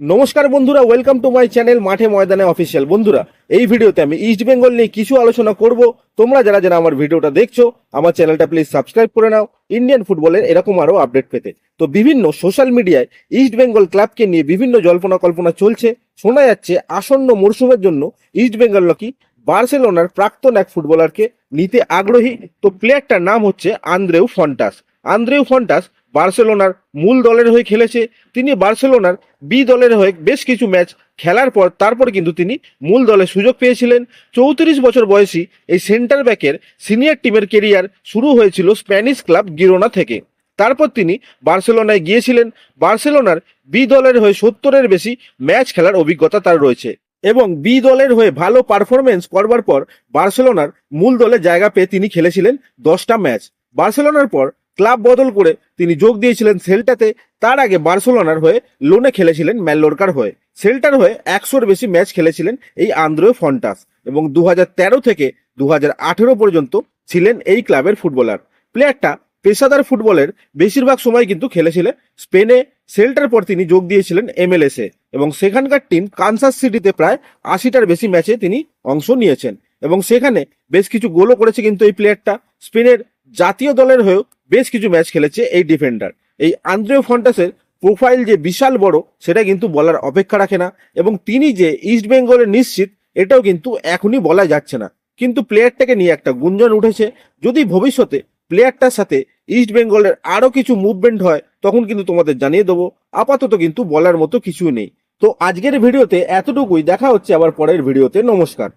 নমস্কার বন্ধুরা welcome to my channel মাঠে ময়দানে অফিসিয়াল বন্ধুরা, এই ভিডিওতে আমি ইস্ট বেঙ্গল নিয়ে কিছু আলোচনা করব। তোমরা যারা যারা আমার ভিডিওটা দেখছ, আমার চ্যানেলটা প্লিজ সাবস্ক্রাইব করে নাও। ইন্ডিয়ান ফুটবলের এরকম আরও আপডেট পেতে। তো বিভিন্ন সোশ্যাল মিডিয়ায় ইস্ট বেঙ্গল ক্লাবকে নিয়ে বিভিন্ন জল্পনা কল্পনা চলছে। শোনা যাচ্ছে আসন্ন মরশুমের জন্য ইস্ট বেঙ্গল নাকি বার্সেলোনার প্রাক্তন এক ফুটবলারকে নিতে আগ্রহী। তো প্লেয়ারটার নাম হচ্ছে আন্দ্রেউ ফন্টাস আন্দ্রেউ ফন্টাস বার্সেলোনার মূল দলের হয়ে খেলেছে। তিনি বার্সেলোনার বি দলের হয়ে বেশ কিছু ম্যাচ খেলার পর তারপর কিন্তু তিনি মূল দলে সুযোগ পেয়েছিলেন। চৌত্রিশ বছর বয়সী এই সেন্টার ব্যাকের সিনিয়র টিমের কেরিয়ার শুরু হয়েছিল স্প্যানিশ ক্লাব গিরোনা থেকে। তারপর তিনি বার্সেলোনায় গিয়েছিলেন। বার্সেলোনার বি দলের হয়ে সত্তরের বেশি ম্যাচ খেলার অভিজ্ঞতা তার রয়েছে এবং বি দলের হয়ে ভালো পারফরমেন্স করবার পর বার্সেলোনার মূল দলে জায়গা পেয়ে তিনি খেলেছিলেন দশটা ম্যাচ। বার্সেলোনার পর ক্লাব বদল করে তিনি যোগ দিয়েছিলেন সেল্টাতে, তার আগে বার্সেলোনার হয়ে লোনে খেলেছিলেন ম্যাল্লোরকার হয়ে। সেল্টার হয়ে একশোর বেশি ম্যাচ খেলেছিলেন এই আন্দ্রেও ফন্টাস এবং দু হাজার তেরো থেকে দু হাজার আঠেরো পর্যন্ত ছিলেন এই ক্লাবের ফুটবলার। প্লেয়ারটা পেশাদার ফুটবলের বেশিরভাগ সময় কিন্তু খেলেছিলেন স্পেনে। সেল্টার পর তিনি যোগ দিয়েছিলেন এমএলএসে এবং সেখানকার টিম কানসাস সিটিতে প্রায় আশিটার বেশি ম্যাচে তিনি অংশ নিয়েছেন। এবং সেখানে বেশ কিছু গোলও করেছে কিন্তু এই প্লেয়ারটা। স্পেনের জাতীয় দলের হয়েও বেশ কিছু ম্যাচ খেলেছে এই ডিফেন্ডার। এই আন্দ্রেও ফন্টাসের প্রোফাইল যে বিশাল বড়, সেটা কিন্তু বলার অপেক্ষা রাখে না এবং তিনি যে ইস্ট বেঙ্গলের নিশ্চিত, এটাও কিন্তু এখনই বলা যাচ্ছে না। কিন্তু প্লেয়ারটাকে নিয়ে একটা গুঞ্জন উঠেছে। যদি ভবিষ্যতে প্লেয়ারটার সাথে ইস্ট বেঙ্গলের আরও কিছু মুভমেন্ট হয়, তখন কিন্তু তোমাদের জানিয়ে দেবো। আপাতত কিন্তু বলার মতো কিছুই নেই। তো আজকের ভিডিওতে এতটুকুই। দেখা হচ্ছে আবার পরের ভিডিওতে। নমস্কার।